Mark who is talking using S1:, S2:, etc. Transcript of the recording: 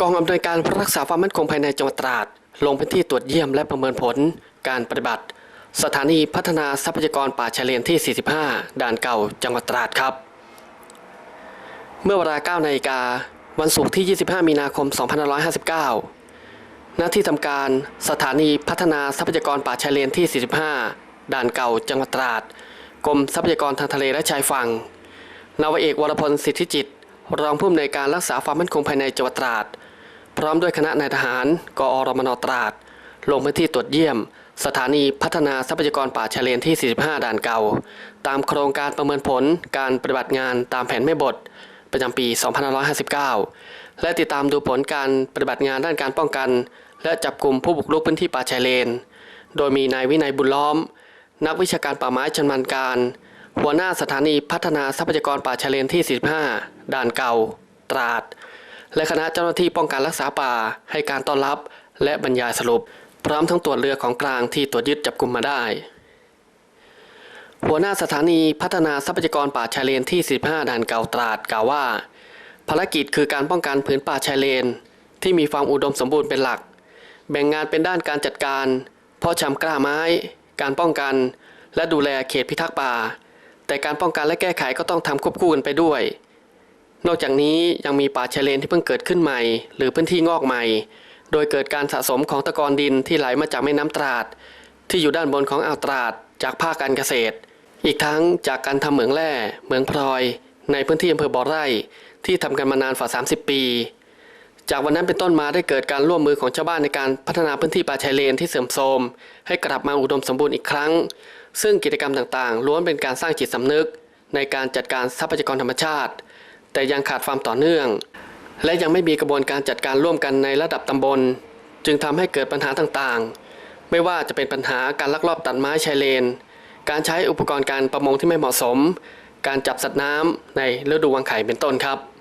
S1: กองอำนวยการรักษาความมั่นคงภายในจังหวัดตราด ลงพื้นที่ตรวจเยี่ยมและประเมินผล การปฏิบัติ สถานีพัฒนาทรัพยากรป่าชายเลนที่ 45 ด่านเก่าจังหวัดตราดครับ เมื่อเวลา9นาฬิกาวันศุกร์ที่ 25 มีนาคม 2559ณที่ทำการสถานีพัฒนาทรัพยากรป่าชายเลนที่ 45 ด่านเก่าจังหวัดตราด กรมทรัพยากรทางทะเลและชายฝั่งนาวเอกวรพลสิทธิจิตรองผู้อำนวยการรักษาความมั่นคงภายในจังหวัดตราด พร้อมด้วยคณะนายทหาร กอรมนตราด ลงพื้นที่ตรวจเยี่ยม สถานีพัฒนาทรัพยากรป่าชายเลนที่ 45 ด่านเก่า ตามโครงการประเมินผลการปฏิบัติงานตามแผนแม่บท ประจำปี 2559 และติดตามดูผลการปฏิบัติงานด้านการป้องกัน และจับกลุ่มผู้บุกรุกพื้นที่ป่าชายเลน โดยมีนายวินัยบุญล้อม นักวิชาการป่าไม้ชำนาญการ หัวหน้าสถานีพัฒนาทรัพยากรป่าชายเลนที่ 45 ด่านเก่า ตราด และคณะเจ้าหน้าที่ป้องกันรักษาป่า ให้การต้อนรับ และบรรยายสรุป พร้อมทั้งตรวจเรือของกลางที่ตรวจยึดจับกลุ่มมาได้ หัวหน้าสถานีพัฒนาทรัพยากรป่าชายเลนที่ 15ด่านเก่าตราดกล่าวว่า ภารกิจคือการป้องกันผืนป่าชายเลน ที่มีความอุดมสมบูรณ์เป็นหลัก แบ่งงานเป็นด้านการจัดการเพาะชำกล้าไม้ การป้องกัน และดูแลเขตพิทักษ์ป่า แต่การป้องกันและแก้ไขก็ต้องทำควบคู่กันไปด้วย นอกจากนี้ยังมีป่าชายเลนที่เพิ่งเกิดขึ้นใหม่ หรือพื้นที่งอกใหม่ โดยเกิดการสะสมของตะกอนดินที่ไหลมาจากแม่น้ำตราด ที่อยู่ด้านบนของอ่าวตราดจากภาคการเกษตร อีกทั้งจากการทำเหมืองแร่เหมืองพลอย ในพื้นที่อำเภอบ่อไร่ที่ทำกันมานานกว่า 30 ปี จากวันนั้นเป็นต้นมาได้เกิดการร่วมมือของชาวบ้านในการพัฒนาพื้นที่ป่าชายเลนที่เสื่อมโทรมให้กลับมาอุดมสมบูรณ์อีกครั้ง ซึ่งกิจกรรมต่างๆ ล้วนเป็นการสร้างจิตสำนึก ในการจัดการทรัพยากรธรรมชาติ แต่ยังขาดความต่อเนื่อง และยังไม่มีกระบวนการจัดการร่วมกันในระดับตำบล จึงทำให้เกิดปัญหาต่างๆ ไม่ว่าจะเป็นปัญหาการลักลอบตัดไม้ชายเลน การใช้อุปกรณ์การประมงที่ไม่เหมาะสม การจับสัตว์น้ำในฤดูวางไข่เป็นต้นครับ